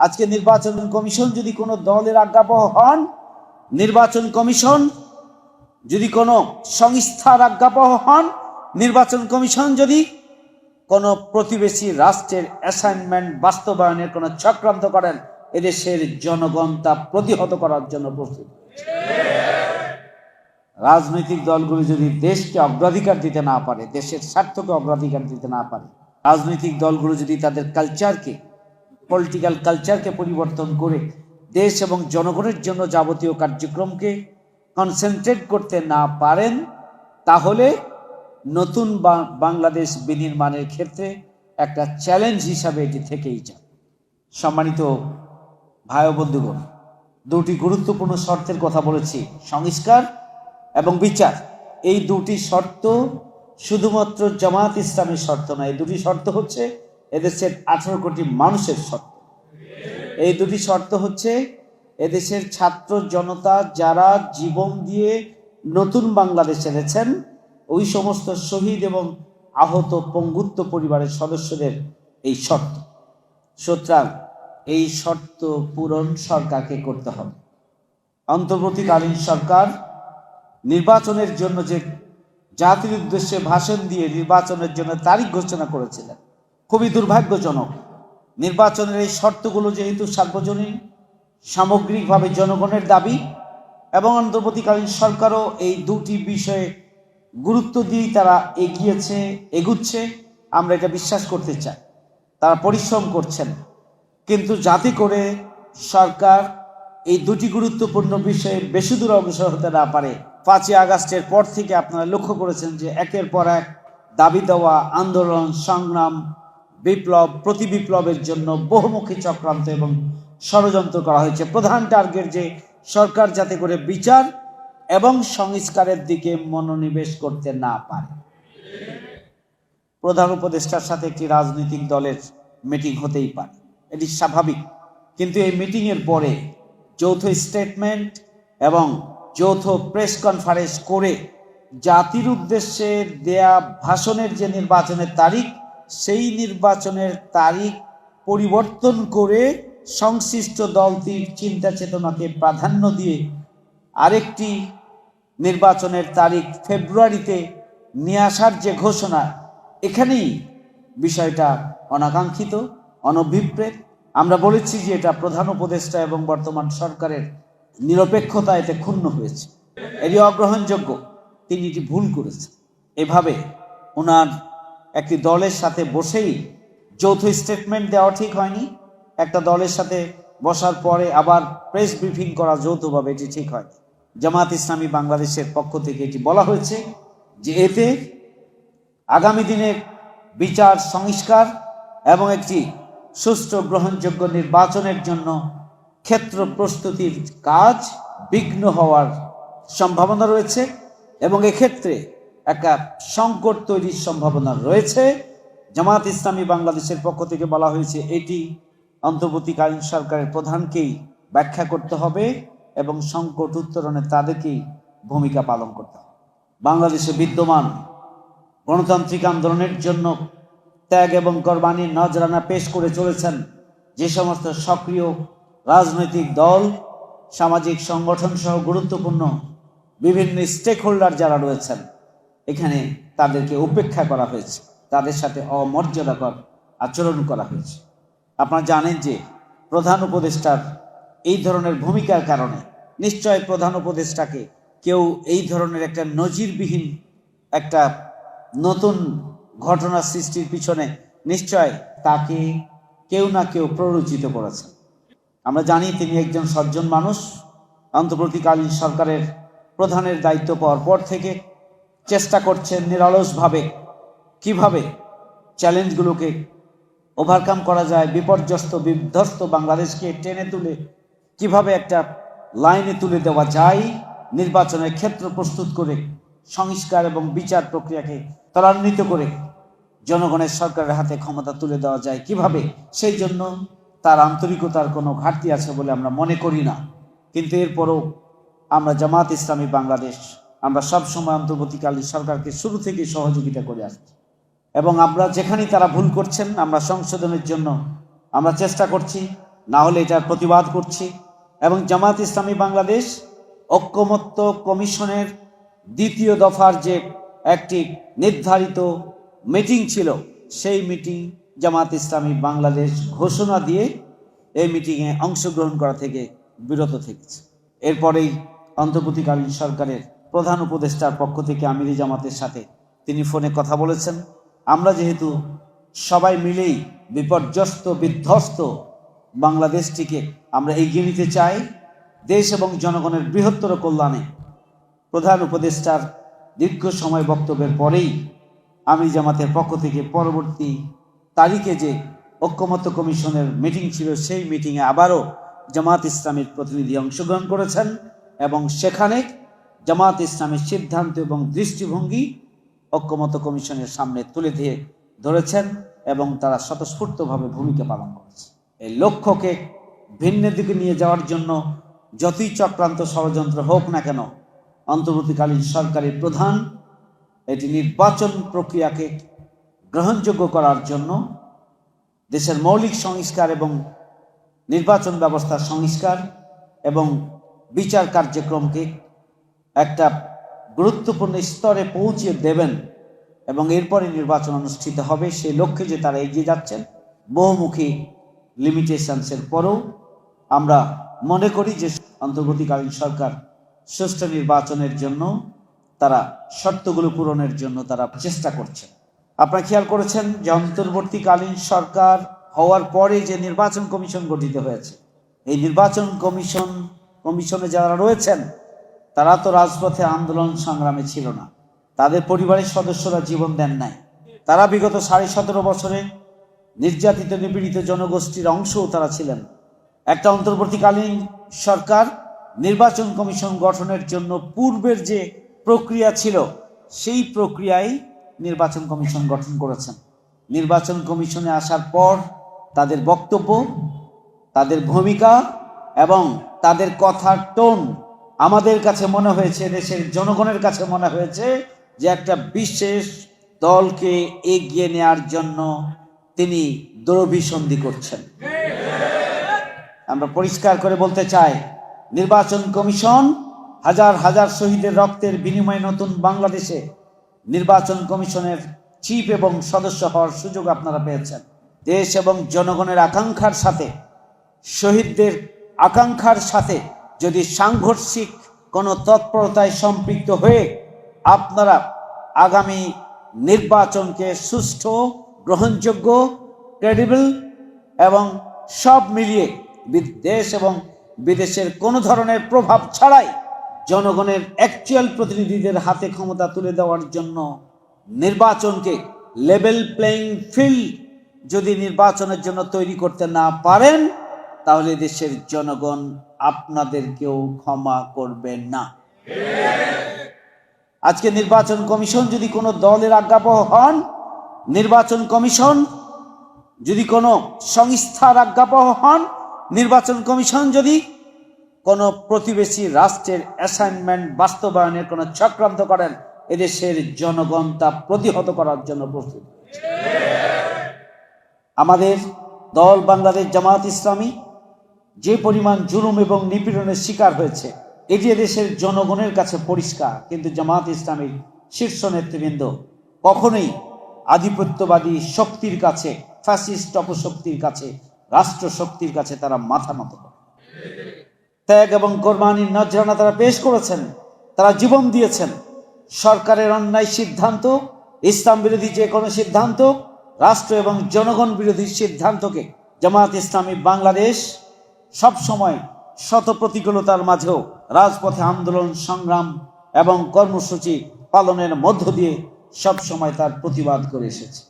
আজকে নির্বাচন কমিশন যদি কোনো দলের আজ্ঞাবহ হন, নির্বাচন কমিশন যদি কোনো সংস্থার আজ্ঞাবহ হন, নির্বাচন কমিশন যদি কোনো প্রতিবেশী রাষ্ট্রের অ্যাসাইনমেন্ট বাস্তবায়নের কোনো চক্রান্ত করেন, এদেশের জনগণ তা প্রতিহত করার জন্য প্রস্তুত। রাজনৈতিক দলগুলি যদি দেশকে অগ্রাধিকার দিতে না পারে, দেশের স্বার্থকে অগ্রাধিকার দিতে না পারে, রাজনৈতিক দলগুলো যদি তাদের কালচারকে পলিটিক্যাল কালচারকে পরিবর্তন করে দেশ এবং জনগণের জন্য যাবতীয় কার্যক্রমকে কনসেন্ট্রেট করতে না পারেন তাহলে নতুন বাংলাদেশ বিনির্মাণের ক্ষেত্রে একটা চ্যালেঞ্জ হিসাবে এটি থেকেই যায় সম্মানিত ভাই বন্ধুগণ দুটি গুরুত্বপূর্ণ শর্তের কথা বলেছি সংস্কার এবং বিচার এই দুটি শর্ত শুধুমাত্র জামাত ইসলামের শর্ত নয় দুটি শর্ত হচ্ছে এদেশের আঠারো কোটি মানুষের শর্ত। এই দুটি শর্ত হচ্ছে, এদেশের ছাত্র জনতা যারা জীবন দিয়ে নতুন বাংলাদেশ এনেছেন, ওই সমস্ত শহীদ এবং আহত পঙ্গুত্ব পরিবারের সদস্যদের এই শর্ত। সুতরাং এই শর্ত পূরণ সরকারকে করতে হবে। অন্তর্বর্তীকালীন সরকার নির্বাচনের জন্য যে জাতির উদ্দেশ্যে ভাষণ দিয়ে নির্বাচনের জন্য তারিখ ঘোষণা করেছিলেন খুবই দুর্ভাগ্যজনক। নির্বাচনের এই শর্তগুলো যেহেতু সার্বজনীন, সামগ্রিকভাবে জনগণের দাবি এবং অন্তর্বর্তীকালীন সরকারও এই দুটি বিষয়ে গুরুত্ব দিয়েই তারা এগিয়েছে, এগুচ্ছে, আমরা এটা বিশ্বাস করতে চাই। তারা পরিশ্রম করছেন। কিন্তু যাতে করে সরকার এই দুটি গুরুত্বপূর্ণ বিষয়ে বেশি দূর অগ্রসর হতে না পারে, পাঁচই আগস্টের পর থেকে আপনারা লক্ষ্য করেছেন যে একের পর এক দাবি দেওয়া, আন্দোলন, সংগ্রাম বিপ্লব, প্রতি বিপ্লবের জন্য বহুমুখী চক্রান্ত এবং ষড়যন্ত্র করা হয়েছে। প্রধান টার্গেট যে, সরকার যাতে করে বিচার এবং সংস্কারের দিকে মনোনিবেশ করতে না পারে। প্রধান উপদেষ্টার সাথে একটি রাজনৈতিক দলের মিটিং হতেই পারে। এটি স্বাভাবিক। কিন্তু এই মিটিংয়ের পরে যৌথ স্টেটমেন্ট এবং যৌথ প্রেস কনফারেন্স করে জাতির উদ্দেশ্যে দেয়া ভাষণের যে নির্বাচনের তারিখ সেই নির্বাচনের তারিখ পরিবর্তন করে সংশ্লিষ্ট দলটির চিন্তা চেতনাকে প্রাধান্য দিয়ে আরেকটি নির্বাচনের তারিখ ফেব্রুয়ারিতে নিয়ে আসার যে ঘোষণা, এখানেই বিষয়টা অনাকাঙ্ক্ষিত, অনভিপ্রেত। আমরা বলেছি যে এটা প্রধান উপদেষ্টা এবং বর্তমান সরকারের নিরপেক্ষতা এতে ক্ষুণ্ণ হয়েছে। এটি অগ্রহণযোগ্য তিনি এটি ভুল করেছেন। এভাবে ওনার একটি দলের সাথে বসেই যৌথ স্টেটমেন্ট দেওয়া ঠিক হয়নি। একটা দলের সাথে বসার পরে আবার প্রেস ব্রিফিং করা যৌথভাবে এটি ঠিক হয়নি। জামাত ইসলামী বাংলাদেশের পক্ষ থেকে এটি বলা হয়েছে যে এতে আগামী দিনের বিচার সংস্কার এবং একটি সুষ্ঠু গ্রহণযোগ্য নির্বাচনের জন্য ক্ষেত্র প্রস্তুতির কাজ বিঘ্ন হওয়ার সম্ভাবনা রয়েছে এবং এক্ষেত্রে একটা সংকট তৈরির সম্ভাবনা রয়েছে। জামাত ইসলামী বাংলাদেশের পক্ষ থেকে বলা হয়েছে, এটি অন্তর্বর্তীকালীন সরকারের প্রধানকেই ব্যাখ্যা করতে হবে এবং সংকট উত্তরণে তাদেরকেই ভূমিকা পালন করতে হবে। বাংলাদেশে বিদ্যমান গণতান্ত্রিক আন্দোলনের জন্য ত্যাগ এবং কোরবানির নজরানা পেশ করে চলেছেন যে সমস্ত সক্রিয় রাজনৈতিক দল, সামাজিক সংগঠন সহ গুরুত্বপূর্ণ বিভিন্ন স্টেক হোল্ডার যারা রয়েছেন। এখানে তাদেরকে উপেক্ষা করা হয়েছে। তাদের সাথে অমর্যাদাকর আচরণ করা হয়েছে। আপনারা জানেন যে প্রধান উপদেষ্টার এই ধরনের ভূমিকার কারণে নিশ্চয় প্রধান উপদেষ্টাকে কেউ এই ধরনের একটা নজিরবিহীন একটা নতুন ঘটনা সৃষ্টির পিছনে নিশ্চয় তাকে কেউ না কেউ প্ররোচিত করেছে। আমরা জানি তিনি একজন সজ্জন মানুষ। অন্তর্বর্তীকালীন সরকারের প্রধানের দায়িত্ব পাওয়ার পর থেকে চেষ্টা করছেন নিরলসভাবে। কীভাবে চ্যালেঞ্জগুলোকে ওভারকাম করা যায়, বিপর্যস্ত, বিধ্বস্ত বাংলাদেশকে টেনে তুলে কীভাবে একটা লাইনে তুলে দেওয়া যায়, নির্বাচনের ক্ষেত্র প্রস্তুত করে, সংস্কার এবং বিচার প্রক্রিয়াকে ত্বরান্বিত করে জনগণের সরকারের হাতে ক্ষমতা তুলে দেওয়া যায়, কীভাবে? সেই জন্য তার আন্তরিকতার কোনো ঘাটতি আছে বলে আমরা মনে করি না। কিন্তু এরপরও আমরা জামাত ইসলামী বাংলাদেশ আমরা সবসময় অন্তর্বর্তীকালীন সরকারকে শুরু থেকে সহযোগিতা করে আসছি। এবং আমরা যেখানেই তারা ভুল করছেন, আমরা সংশোধনের জন্য আমরা চেষ্টা করছি, না হলে এটার প্রতিবাদ করছি। এবং জামাত ইসলামী বাংলাদেশ ঐক্যমত্য কমিশনের দ্বিতীয় দফার যে একটি নির্ধারিত মিটিং ছিল, সেই মিটিং জামাত ইসলামী বাংলাদেশ ঘোষণা দিয়ে এই মিটিংয়ে অংশগ্রহণ করা থেকে বিরত থেকেছে। এরপরেই অন্তর্বর্তীকালীন সরকারের প্রধান উপদেষ্টার পক্ষ থেকে আমিরি জামাতের সাথে তিনি ফোনে কথা বলেছেন। আমরা যেহেতু সবাই মিলেই বিপর্যস্ত, বিধ্বস্ত বাংলাদেশটিকে আমরা এগিয়ে নিতে চাই, দেশ এবং জনগণের বৃহত্তর কল্যাণে। প্রধান উপদেষ্টার দীর্ঘ সময় বক্তব্যের পরেই আমি জামাতের পক্ষ থেকে পরবর্তী তারিখে যে ঐক্যমত্য কমিশনের মিটিং ছিল, সেই মিটিংয়ে আবারও জামাত ইসলামের প্রতিনিধি অংশগ্রহণ করেছেন এবং সেখানে জামাত ইসলামের সিদ্ধান্ত এবং দৃষ্টিভঙ্গি ঐক্যমত্য কমিশনের সামনে তুলে দিয়ে ধরেছেন এবং তারা স্বতঃস্ফূর্তভাবে ভূমিকা পালন করেছে। এই লক্ষ্যকে ভিন্ন দিকে নিয়ে যাওয়ার জন্য যতই চক্রান্ত ষড়যন্ত্র হোক না কেন, অন্তর্বর্তীকালীন সরকারের প্রধান এটি নির্বাচন প্রক্রিয়াকে গ্রহণযোগ্য করার জন্য দেশের মৌলিক সংস্কার এবং নির্বাচন ব্যবস্থার সংস্কার এবং বিচার কার্যক্রমকে একটা গুরুত্বপূর্ণ স্তরে পৌঁছে দেবেন এবং এরপরে নির্বাচন অনুষ্ঠিত হবে সেই লক্ষ্যে যে তারা এগিয়ে যাচ্ছেন, বহুমুখী লিমিটেশনসের পরেও আমরা মনে করি যে অন্তর্বর্তীকালীন সরকার সুষ্ঠু নির্বাচনের জন্য তারা শর্তগুলো পূরণের জন্য তারা চেষ্টা করছে। আপনারা খেয়াল করেছেন যে অন্তর্বর্তীকালীন সরকার হওয়ার পরে যে নির্বাচন কমিশন গঠিত হয়েছে, এই নির্বাচন কমিশন, কমিশনে যারা রয়েছেন তারা তো রাজপথে আন্দোলন সংগ্রামে ছিল না। তাদের পরিবারের সদস্যরা জীবন দেন নাই। তারা বিগত সাড়ে সতেরো বছরে নির্যাতিত, নিপীড়িত জনগোষ্ঠীর অংশও তারা ছিলেন। একটা অন্তর্বর্তীকালীন সরকার, নির্বাচন কমিশন গঠনের জন্য পূর্বের যে প্রক্রিয়া ছিল, সেই প্রক্রিয়ায় নির্বাচন কমিশন গঠন করেছেন। নির্বাচন কমিশনে আসার পর তাদের বক্তব্য, তাদের ভূমিকা এবং তাদের কথার টোন আমাদের কাছে মনে হয়েছে, দেশের জনগণের কাছে মনে হয়েছে যে একটা বিশেষ দলকে এগিয়ে নেয়ার জন্য তিনি দ্রবিসন্ধি করছেন। আমরা পরিষ্কার করে বলতে চাই, নির্বাচন কমিশন হাজার হাজার শহীদের রক্তের বিনিময়ে নতুন বাংলাদেশে নির্বাচন কমিশনের চিফ এবং সদস্য হওয়ার সুযোগ আপনারা পেয়েছেন। দেশ এবং জনগণের আকাঙ্ক্ষার সাথে, শহীদদের আকাঙ্ক্ষার সাথে যদি সাংঘর্ষিক কোনো তৎপরতায় সম্পৃক্ত হয়ে আপনারা আগামী নির্বাচনকে সুষ্ঠু, গ্রহণযোগ্য ক্রেডিবল এবং সব মিলিয়ে দেশ এবং বিদেশের কোনো ধরনের প্রভাব ছাড়াই জনগণের অ্যাকচুয়াল প্রতিনিধিদের হাতে ক্ষমতা তুলে দেওয়ার জন্য নির্বাচনকে লেভেল প্লেইং ফিল্ড যদি নির্বাচনের জন্য তৈরি করতে না পারেন তাহলে দেশের জনগণ আপনাদেরকেও ক্ষমা করবে না। আজকে নির্বাচন কমিশন যদি কোনো দলের আজ্ঞাবহ হন, নির্বাচন কমিশন যদি কোনো সংস্থার আজ্ঞাবহ হন, নির্বাচন কমিশন যদি কোনো প্রতিবেশী রাষ্ট্রের অ্যাসাইনমেন্ট বাস্তবায়নের কোনো চক্রান্ত করেন, এদেশের জনগণ তা প্রতিহত করার জন্য প্রস্তুত। আমাদের দল বাংলাদেশ জামাত ইসলামী যে পরিমাণ জুলুম এবং নিপীড়নের শিকার হয়েছে এটি দেশের জনগণের কাছে পরিষ্কার। কিন্তু জামাত ইসলামীর শীর্ষ নেতৃবৃন্দ কখনোই আধিপত্যবাদী শক্তির কাছে ফ্যাসিস্ট অপশক্তির কাছে রাষ্ট্র শক্তির কাছে তারা মাথা নত করে। ত্যাগ এবং কোরবানির নজরানা তারা পেশ করেছেন, তারা জীবন দিয়েছেন। সরকারের অন্যায় সিদ্ধান্ত, ইসলাম বিরোধী যে কোনো সিদ্ধান্ত, রাষ্ট্র এবং জনগণ বিরোধী সিদ্ধান্তকে জামাত ইসলামী বাংলাদেশ সব সময় শত প্রতিকূলতার মাঝেও রাজপথে আন্দোলন, সংগ্রাম এবং কর্মসূচি পালনের মধ্য দিয়ে সব সময় তার প্রতিবাদ করে এসেছে।